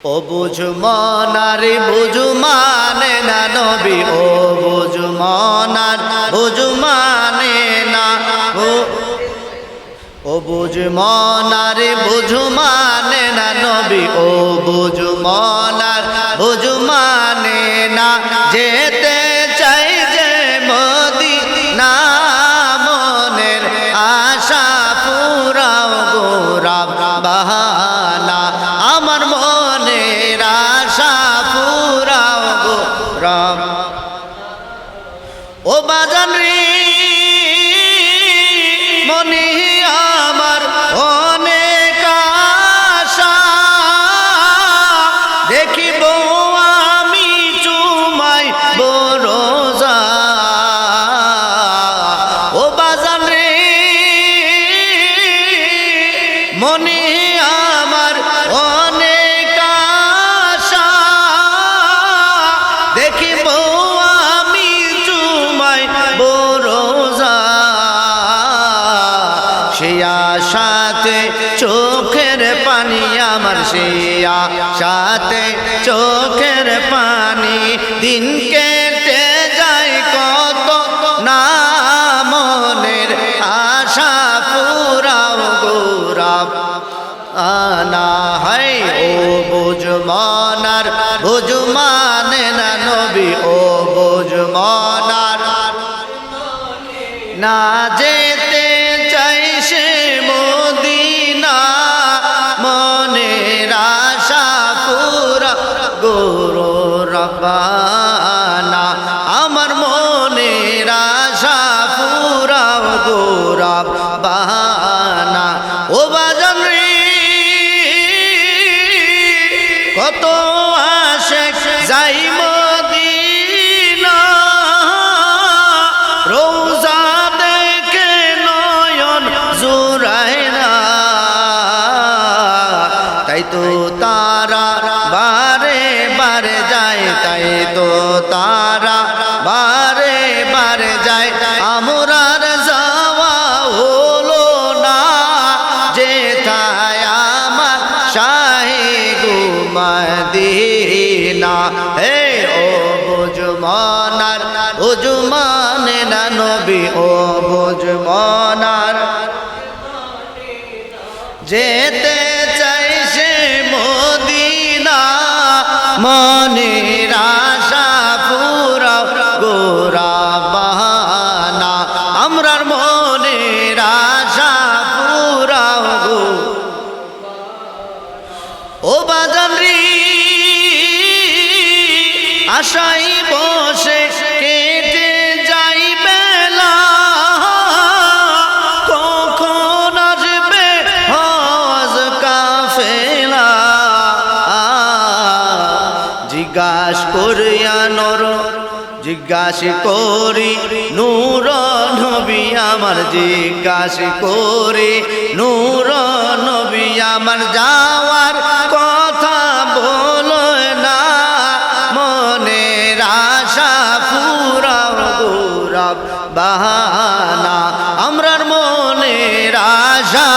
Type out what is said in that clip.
ও বুঝু মানে না নবী, ও বুঝু মনার বুঝু মানে না ও ও বুঝ মানে না নবী, ও বুঝু মনার বুঝু মানে না। যেতে ও বাজান রে মনে আমার অনেক আশা। দেখিব আমি চুমাই বরোজা। ও বাজান রে মনে আমার অনেক সে আশাতে চোখের পানি আমার সে আশাতে চোখের পানি দিন কেটে যায় কত না মনের আশা পুরাও গৌরব আনা হাই ও বুঝ মনার, বুঝ মানে না নবী, ও বুঝ মনার। না যেতে গুরু রব্বানা আমার মনের আশা পুরা গৌরব বাহানা। ও বাজন কত আসে যাই না। তাই তো তারা বারে বারে যায়, তাই তো তারা বারে বারে যায়। আমরার যাওয়া হলো না, যেথায় আমার শাহে গুমাদিনা। হে ও বুঝমনার বুঝমানে না নবী, ও বুঝমনার যেতে মনের আশা পুরা গোরা বাহানা। আমরার মনের আশা পুরা গো। ও বাজান রে আশাই বসে জিজ্ঞাস করিয়া নর, জিজ্ঞাস করি, নূর নবী আমার জিজ্ঞাস করি, নূর নবী আমার যাওয়ার কথা বল না মনে আশা পুরাও গৌরব বাহানা, আমরার মনে আশা